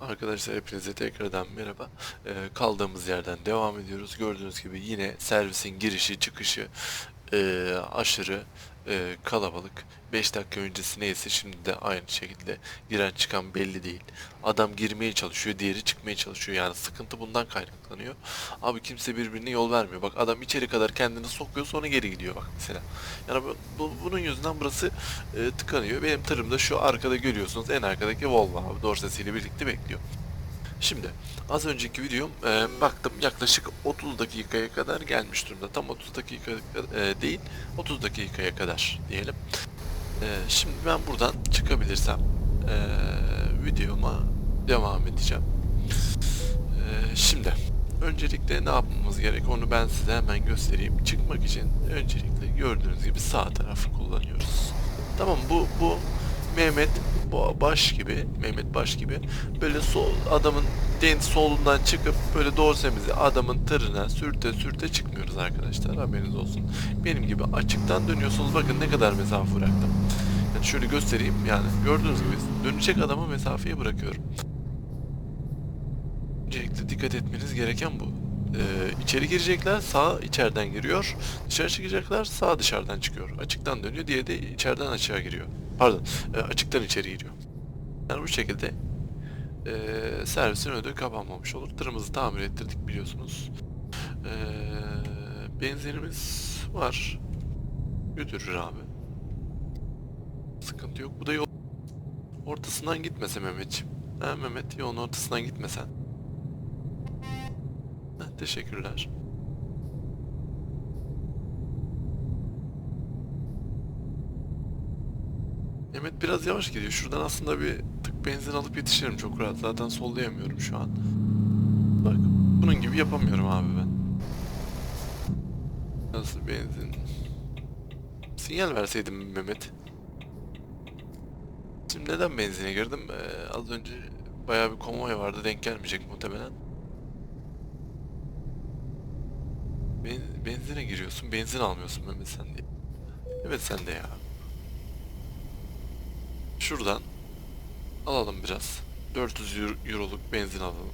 Arkadaşlar hepinize tekrardan merhaba. Ee, kaldığımız yerden devam ediyoruz. Gördüğünüz gibi yine servisin girişi çıkışı e, aşırı e, kalabalık. 5 dakika öncesi neyse şimdi de aynı şekilde giren çıkan belli değil. Adam girmeye çalışıyor, diğeri çıkmaya çalışıyor. Yani sıkıntı bundan kaynaklanıyor. Abi kimse birbirine yol vermiyor. Bak adam içeri kadar kendini sokuyor sonra geri gidiyor bak mesela. Yani bu, bu- bunun yüzünden burası e, tıkanıyor. Benim tırım da şu arkada görüyorsunuz en arkadaki Volvo abi dorsesiyle birlikte bekliyor. Şimdi az önceki videom e, baktım yaklaşık 30 dakikaya kadar gelmiş durumda. Tam 30 dakika e, değil 30 dakikaya kadar diyelim. E, şimdi ben buradan çıkabilirsem e, videoma devam edeceğim. E, şimdi öncelikle ne yapmamız gerek onu ben size hemen göstereyim. Çıkmak için öncelikle gördüğünüz gibi sağ tarafı kullanıyoruz. Tamam bu bu Mehmet baş gibi Mehmet baş gibi böyle sol adamın den solundan çıkıp böyle dorsemizi adamın tırına sürte sürte çıkmıyoruz arkadaşlar haberiniz olsun. Benim gibi açıktan dönüyorsunuz bakın ne kadar mesafe bıraktım. Yani şöyle göstereyim yani gördüğünüz gibi dönecek adama mesafeyi bırakıyorum. Öncelikle dikkat etmeniz gereken bu. Ee, içeri girecekler sağ içeriden giriyor. Dışarı çıkacaklar sağ dışarıdan çıkıyor. Açıktan dönüyor diye de içeriden açığa giriyor. Pardon e, açıktan içeri giriyor. Yani bu şekilde e, servisin önü kapanmamış olur. Tırımızı tamir ettirdik biliyorsunuz. E, benzinimiz var. Götürür abi. Sıkıntı yok. Bu da yol ortasından gitmese Mehmetciğim. Ha Mehmet yolun ortasından gitmesen. Heh, teşekkürler. Mehmet biraz yavaş gidiyor. Şuradan aslında bir tık benzin alıp yetişirim çok rahat. Zaten sollayamıyorum şu an. Bak bunun gibi yapamıyorum abi ben. Nasıl benzin? Sinyal verseydim Mehmet. Şimdi neden benzine girdim? Ee, az önce bayağı bir konvoy vardı. Denk gelmeyecek muhtemelen. Ben, benzine giriyorsun. Benzin almıyorsun Mehmet sen diye. Evet sen de ya. Şuradan alalım biraz. 400 euro- euroluk benzin alalım.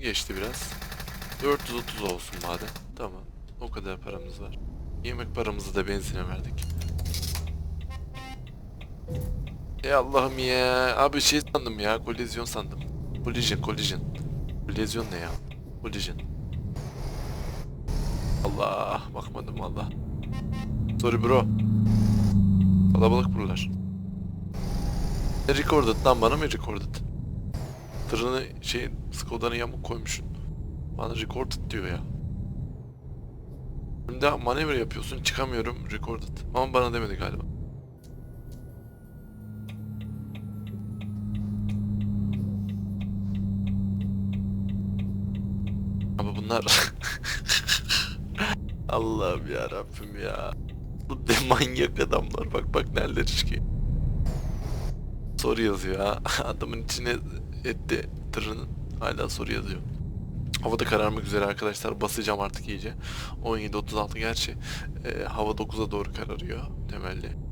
Geçti biraz. 430 olsun madem. Tamam. O kadar paramız var. Yemek paramızı da benzine verdik. Ey Allah'ım ya. Abi şey sandım ya. Kolizyon sandım. Collision, collision. Kolizyon ne ya? Collision. Allah bakmadım Allah. Sorry bro. Kalabalık buralar. Ne recorded lan bana mı recorded? Tırını şey Skoda'nın yamuk koymuşsun. Bana recorded diyor ya. Şimdi manevra yapıyorsun çıkamıyorum recorded. Ama bana demedi galiba. Ama bunlar Allah'ım ya Rabbim ya. Bu de manyak adamlar bak bak nereler ki. Soru yazıyor ha. Adamın içine etti tırının. Hala soru yazıyor. Havada kararmak üzere arkadaşlar. Basacağım artık iyice. 17.36 gerçi. e, hava 9'a doğru kararıyor temelli.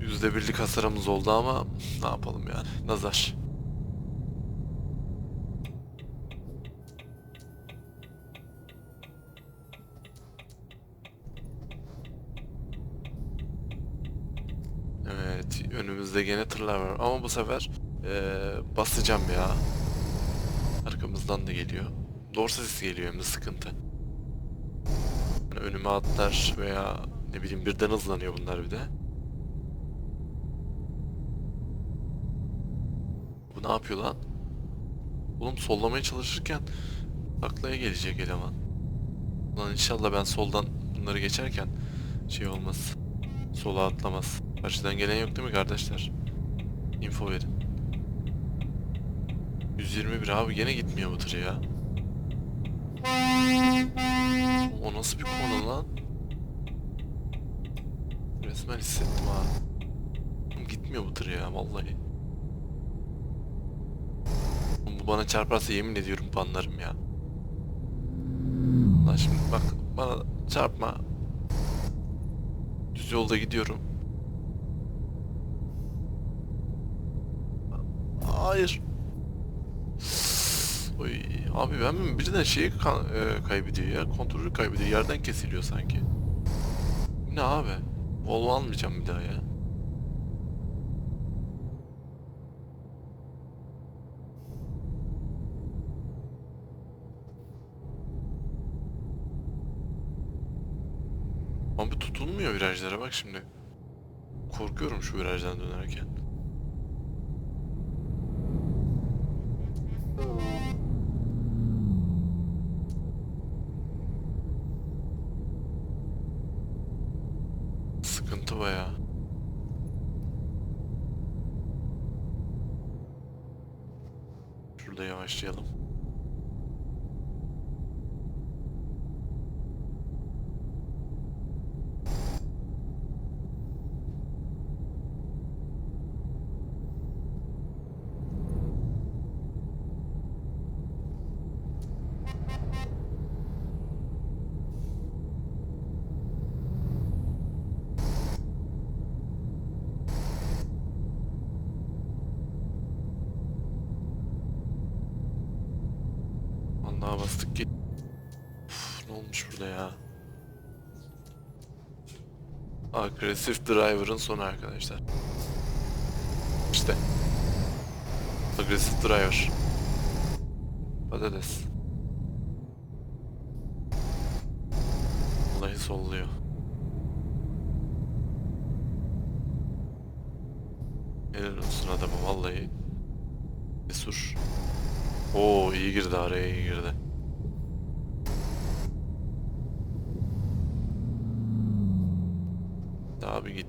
Yüzde birlik hasarımız oldu ama ne yapalım yani. Nazar. Evet, önümüzde gene tırlar var ama bu sefer eee, basacağım ya. Arkamızdan da geliyor. Dorsa sesi geliyor hem de sıkıntı. Yani önüme atlar veya ne bileyim birden hızlanıyor bunlar bir de. Bu ne yapıyor lan? Oğlum sollamaya çalışırken taklaya gelecek eleman. Lan inşallah ben soldan bunları geçerken şey olmaz. Sola atlamaz. Karşıdan gelen yok değil mi kardeşler? Info verin. 121 abi gene gitmiyor bu tır ya. O nasıl bir konu lan? Resmen hissettim ha. Gitmiyor bu tır ya vallahi. Bu bana çarparsa yemin ediyorum banlarım ya. Lan şimdi bak bana çarpma. Düz yolda gidiyorum. Hayır. Oy, abi ben mi birden şeyi e, kaybediyor ya kontrolü kaybediyor yerden kesiliyor sanki. Ne abi? Volvo almayacağım bir daha ya. Abi tutulmuyor virajlara bak şimdi. Korkuyorum şu virajdan dönerken. Sıkıntı baya. Şurada yavaşlayalım. Vallahi bastık ki. Uf, ne olmuş burada ya? Agresif driver'ın sonu arkadaşlar. İşte. Agresif driver. Patates. Vallahi solluyor. Helal olsun adamı vallahi. Cesur. Oo iyi girdi araya iyi girdi.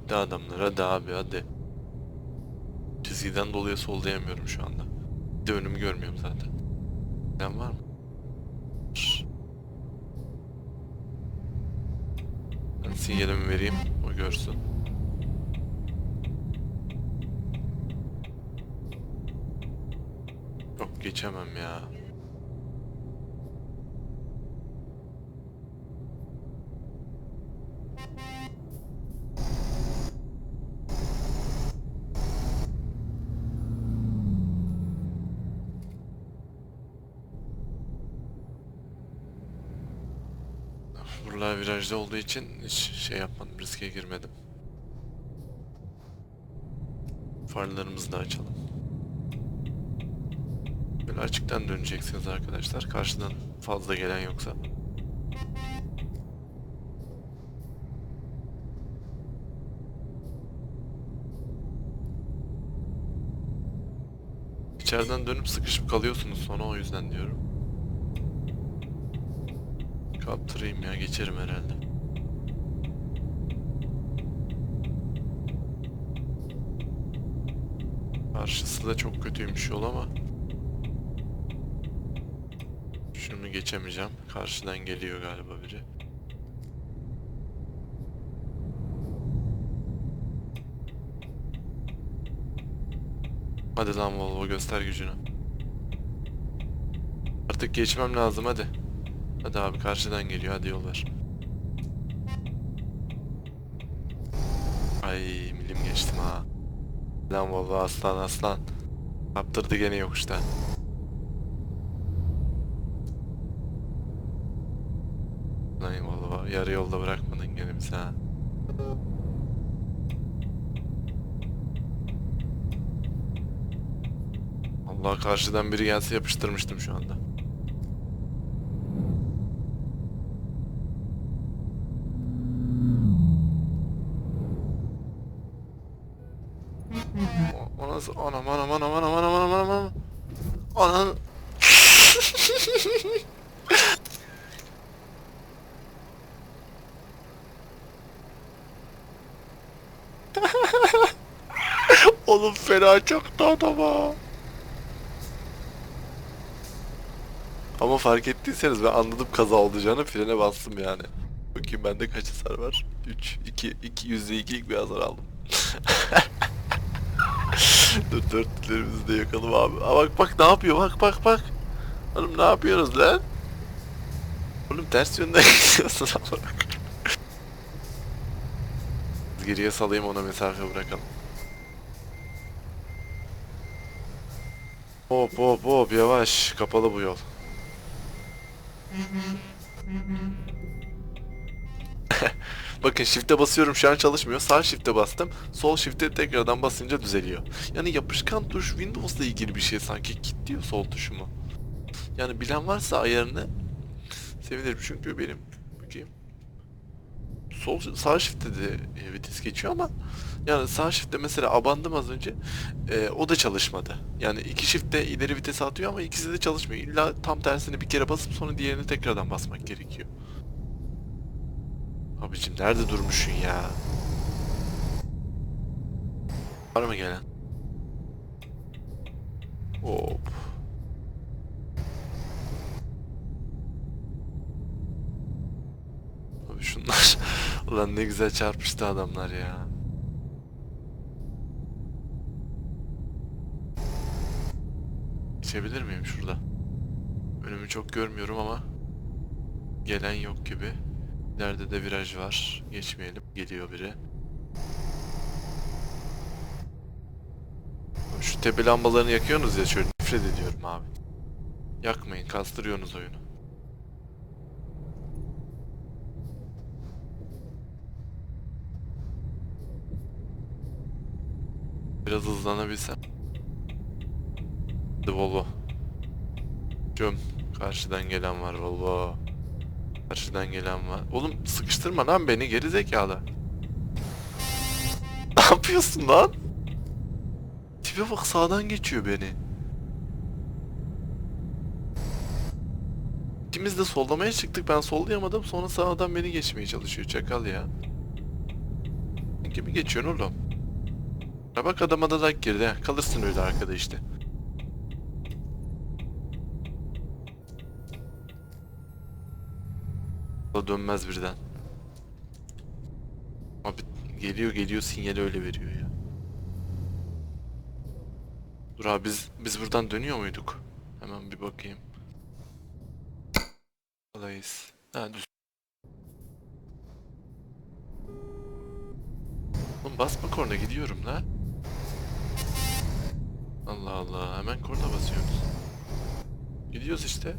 Gitti adamlar hadi abi hadi. Çizgiden dolayı sollayamıyorum şu anda. Bir de önümü görmüyorum zaten. Sen var mı? Ben sinyalimi vereyim o görsün. Yok geçemem ya. Buralar virajda olduğu için hiç şey yapmadım, riske girmedim. Farlarımızı da açalım. Böyle açıktan döneceksiniz arkadaşlar. Karşıdan fazla gelen yoksa. İçeriden dönüp sıkışıp kalıyorsunuz sonra o yüzden diyorum. Kaptırayım ya geçerim herhalde. Karşısı da çok kötüymüş yol ama. Şunu geçemeyeceğim. Karşıdan geliyor galiba biri. Hadi lan Volvo göster gücünü. Artık geçmem lazım hadi. Hadi abi karşıdan geliyor hadi yol ver. Ay milim geçtim ha. Lan Volvo aslan aslan. Kaptırdı gene yokuşta. Lan Volvo yarı yolda bırakmadın gene bizi ha. Allah karşıdan biri gelse yapıştırmıştım şu anda. Nasıl? Anam anam anam anam anam anam anam anam. Anam. Oğlum fena çaktı adama. Ama fark ettiyseniz ben anladım kaza olacağını frene bastım yani. Bakayım bende kaç hasar var? 3, 2, 2, yüzde ikilik bir hasar aldım. Dur dörtlülerimizi de yakalım abi. Aa, bak bak ne yapıyor bak bak bak. Oğlum ne yapıyoruz lan? Oğlum ters yönden gidiyorsun ama. Geriye salayım ona mesafe bırakalım. Hop hop hop yavaş kapalı bu yol. Bakın shift'e basıyorum şu an çalışmıyor. Sağ shift'e bastım. Sol shift'e tekrardan basınca düzeliyor. Yani yapışkan tuş Windows'la ilgili bir şey sanki kilitliyor sol tuşumu. Yani bilen varsa ayarını sevinirim çünkü benim bakayım. Sol sağ shift'te de e, vites geçiyor ama yani sağ shift'te mesela abandım az önce e, o da çalışmadı. Yani iki shift'te ileri vites atıyor ama ikisi de çalışmıyor. İlla tam tersini bir kere basıp sonra diğerini tekrardan basmak gerekiyor. Abicim nerede durmuşsun ya? Var mı gelen? Hop. Abi şunlar ulan ne güzel çarpıştı adamlar ya. Geçebilir miyim şurada? Önümü çok görmüyorum ama gelen yok gibi. İleride de viraj var. Geçmeyelim. Geliyor biri. Şu tepe lambalarını yakıyorsunuz ya şöyle nefret ediyorum abi. Yakmayın, kastırıyorsunuz oyunu. Biraz hızlanabilsem. Hadi Volvo. Cöm. Karşıdan gelen var Volvo. Karşıdan gelen var. Oğlum sıkıştırma lan beni geri zekalı. Ne yapıyorsun lan? Tipe bak sağdan geçiyor beni. İkimiz de sollamaya çıktık. Ben sollayamadım. Sonra sağdan beni geçmeye çalışıyor. Çakal ya. Kimi geçiyorsun oğlum? Ya bak adama da dak girdi. Kalırsın öyle arkada işte. O dönmez birden. Abi geliyor geliyor sinyali öyle veriyor ya. Dur abi biz biz buradan dönüyor muyduk? Hemen bir bakayım. Alayız. Ha düz. Oğlum basma korna gidiyorum la. Allah Allah hemen korna basıyoruz. Gidiyoruz işte.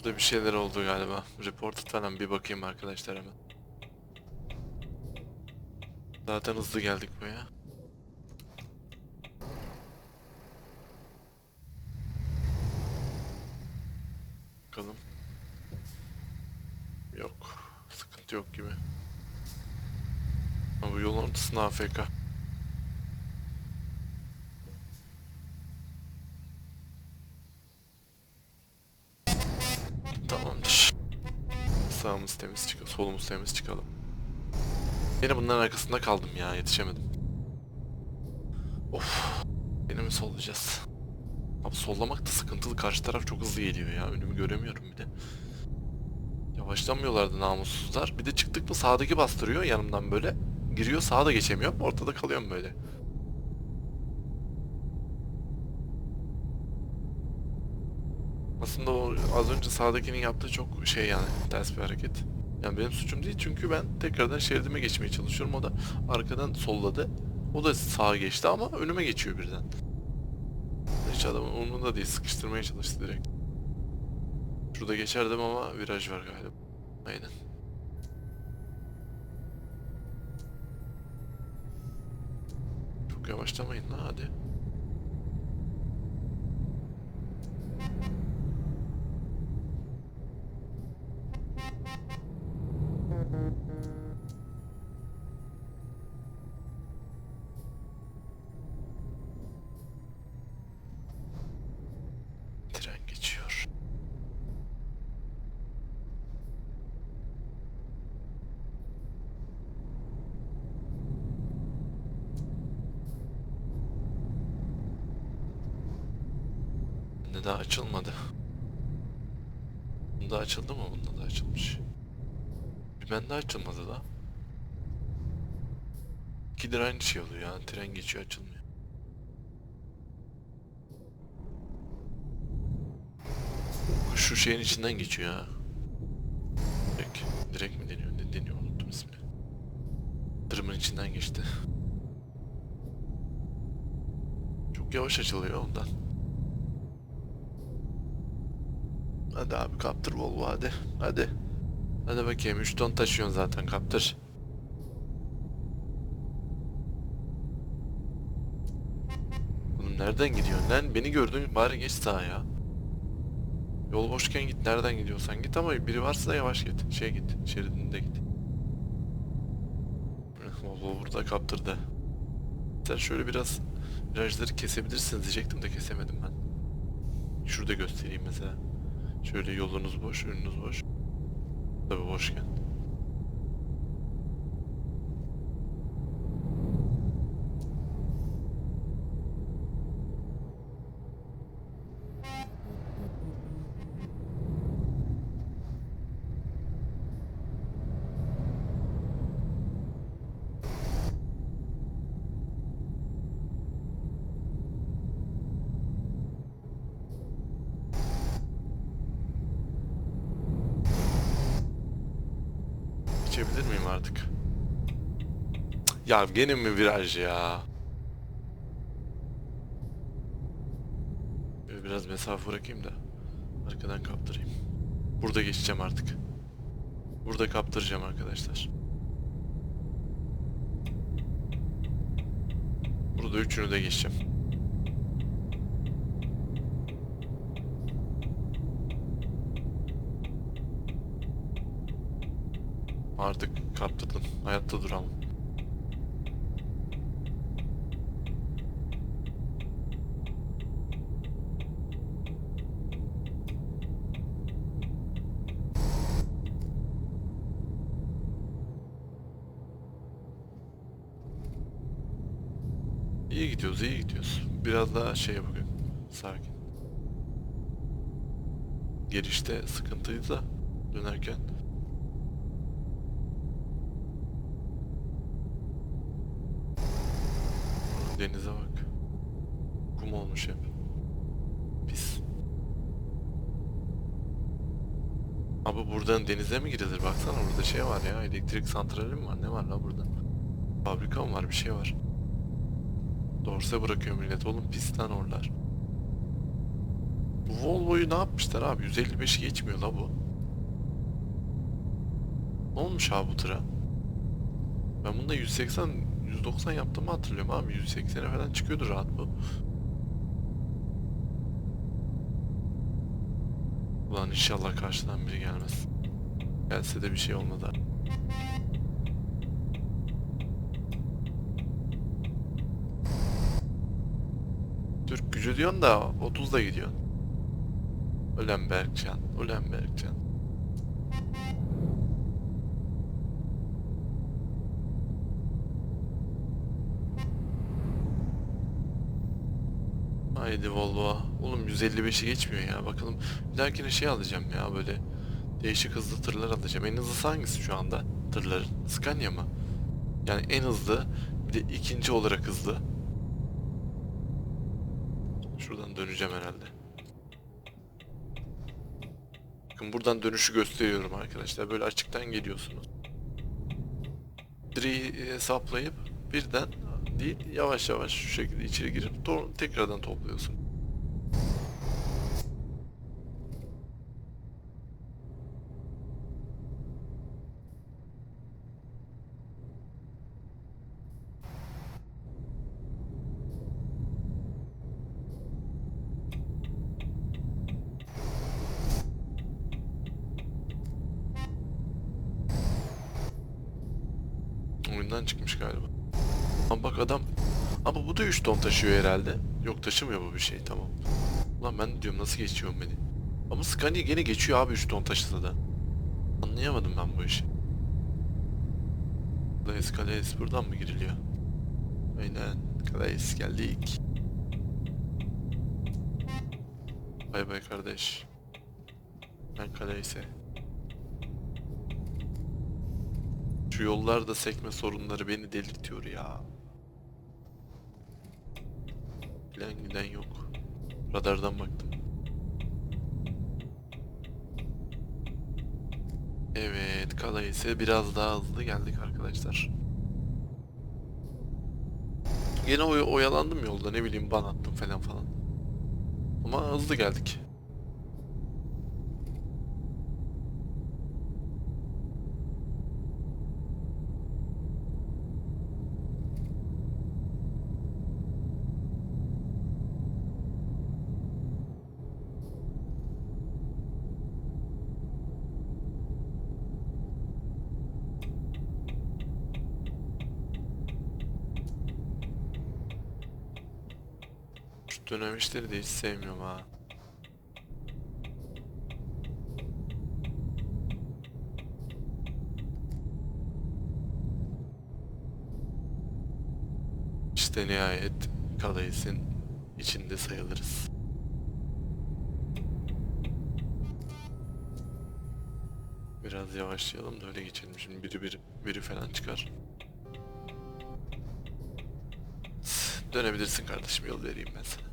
Orada bir şeyler oldu galiba. Reported falan bir bakayım arkadaşlar hemen. Zaten hızlı geldik buraya. Bakalım. Yok. Sıkıntı yok gibi. Ama bu yolun ortasında AFK. Sağımız temiz çıkalım, solumuz temiz çıkalım. Yine bunların arkasında kaldım ya, yetişemedim. Of, yine mi sollayacağız? Abi sollamak da sıkıntılı, karşı taraf çok hızlı geliyor ya, önümü göremiyorum bir de. Yavaşlamıyorlardı namussuzlar. Bir de çıktık mı sağdaki bastırıyor yanımdan böyle. Giriyor sağa da geçemiyorum, ortada kalıyorum böyle. Aslında o az önce sağdakinin yaptığı çok şey yani ters bir hareket. Yani benim suçum değil çünkü ben tekrardan şeridime geçmeye çalışıyorum. O da arkadan solladı. O da sağa geçti ama önüme geçiyor birden. Hiç adamın umurunda değil sıkıştırmaya çalıştı direkt. Şurada geçerdim ama viraj var galiba. Aynen. Çok yavaşlamayın lan hadi. Tren geçiyor. Bunda daha açılmadı. Bunda açıldı mı? Bunda da açılmış. Bende açılmadı da. İkidir aynı şey oluyor ya. Tren geçiyor açılmıyor. Şu şeyin içinden geçiyor ha. Direkt, direkt mi deniyor? Ne deniyor? Unuttum ismini. Tırımın içinden geçti. Çok yavaş açılıyor ondan. Hadi abi kaptır Volvo hadi. Hadi. Hadi bakayım 3 ton taşıyorsun zaten kaptır. Oğlum nereden gidiyorsun lan? Beni gördün bari geç sağa ya. Yol boşken git nereden gidiyorsan git ama biri varsa da yavaş git. Şey git şeridinde git. Volvo burada kaptırdı. Sen şöyle biraz virajları kesebilirsiniz diyecektim de kesemedim ben. Şurada göstereyim mesela. Şöyle yolunuz boş, önünüz boş. Tabii boşken. Geçebilir miyim artık? Ya gene mi viraj ya? Böyle biraz mesafe bırakayım da arkadan kaptırayım. Burada geçeceğim artık. Burada kaptıracağım arkadaşlar. Burada üçünü de geçeceğim. Artık kaptırdın. Hayatta duramam. İyi gidiyoruz, iyi gidiyoruz. Biraz daha şey bugün. Sakin. Girişte sıkıntıydı da dönerken. Denize bak. Kum olmuş hep. Pis. Abi buradan denize mi girilir? Baksana burada şey var ya. Elektrik santrali mi var? Ne var la burada? Fabrika mı var? Bir şey var. Dorse bırakıyor millet. Oğlum pistten oralar. Bu Volvo'yu ne yapmışlar abi? 155'i geçmiyor la bu. Ne olmuş abi bu tıra? Ben bunda 180 190 yaptığımı hatırlıyorum abi. 180'e falan çıkıyordu rahat bu. Ulan inşallah karşıdan biri gelmez. Gelse de bir şey olmadı. Türk gücü diyorsun da 30'da gidiyorsun. Ölen Berkcan, ölen Berkcan. Haydi Volvo. Oğlum 155'i geçmiyor ya. Bakalım bir dahakine şey alacağım ya böyle değişik hızlı tırlar alacağım. En hızlısı hangisi şu anda? Tırların. Scania mı? Yani en hızlı bir de ikinci olarak hızlı. Şuradan döneceğim herhalde. Bakın buradan dönüşü gösteriyorum arkadaşlar. Böyle açıktan geliyorsunuz. Direği hesaplayıp birden değil yavaş yavaş şu şekilde içeri girip to- tekrardan topluyorsun. Oyundan çıkmış galiba. Ama bak adam ama bu da 3 ton taşıyor herhalde. Yok taşımıyor bu bir şey tamam. Lan ben diyorum nasıl geçiyorum beni. Ama Scania gene geçiyor abi 3 ton taşısa da. Anlayamadım ben bu işi. Kalais Kalais buradan mı giriliyor? Aynen Kalais geldik. Bay bay kardeş. Ben Kalais'e. Şu yollarda sekme sorunları beni delirtiyor ya. Giden giden yok. Radardan baktım. Evet, Kala ise biraz daha hızlı geldik arkadaşlar. Yine oy oyalandım yolda ne bileyim ban attım falan falan. Ama hızlı geldik. Dönemişleri de hiç sevmiyorum ha. İşte nihayet Kalais'in içinde sayılırız. Biraz yavaşlayalım da öyle geçelim. Şimdi biri biri, biri falan çıkar. Dönebilirsin kardeşim yol vereyim ben sana.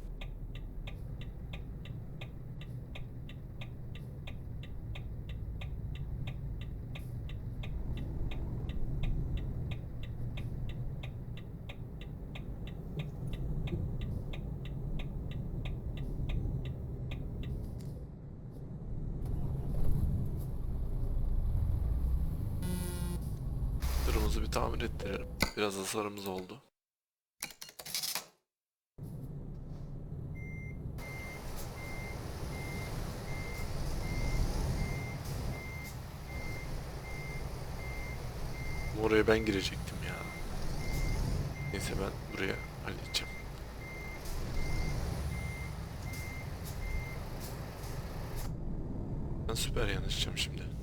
Bir tamir ettirelim. Biraz hasarımız oldu. Oraya ben girecektim ya. Neyse ben buraya halledeceğim. Ben süper yanaşacağım şimdi.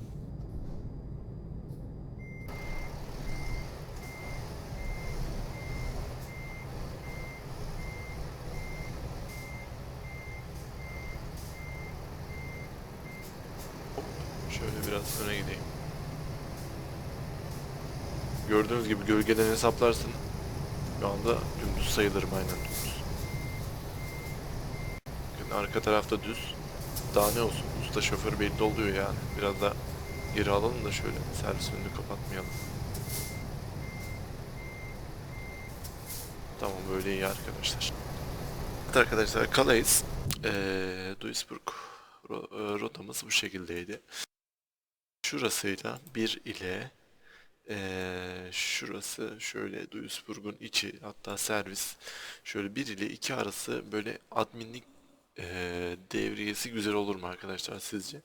Hop, Şöyle biraz öne gideyim. Gördüğünüz gibi gölgeden hesaplarsın. Şu anda dümdüz sayılırım aynen dümdüz. Arka tarafta düz. Daha ne olsun usta şoför belli oluyor yani. Biraz da geri alalım da şöyle servis önünü kapatmayalım. Tamam böyle iyi arkadaşlar. Evet arkadaşlar Calais, eee Duisburg e, rotamız bu şekildeydi. Şurasıyla 1 ile eee, şurası şöyle Duisburg'un içi hatta servis şöyle 1 ile 2 arası böyle adminlik eee, devriyesi güzel olur mu arkadaşlar sizce?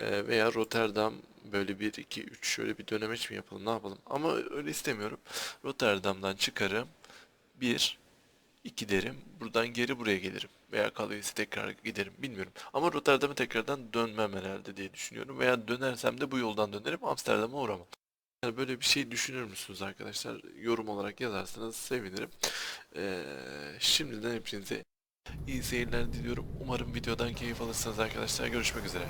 Eee, veya Rotterdam böyle 1 2 3 şöyle bir dönemeç mi yapalım ne yapalım? Ama öyle istemiyorum. Rotterdam'dan çıkarım 1 2 derim. Buradan geri buraya gelirim. Veya Kalais'e tekrar giderim. Bilmiyorum. Ama Rotterdam'a tekrardan dönmem herhalde diye düşünüyorum. Veya dönersem de bu yoldan dönerim. Amsterdam'a uğramam. Yani böyle bir şey düşünür müsünüz arkadaşlar? Yorum olarak yazarsanız sevinirim. Ee, şimdiden hepinize iyi seyirler diliyorum. Umarım videodan keyif alırsınız arkadaşlar. Görüşmek üzere.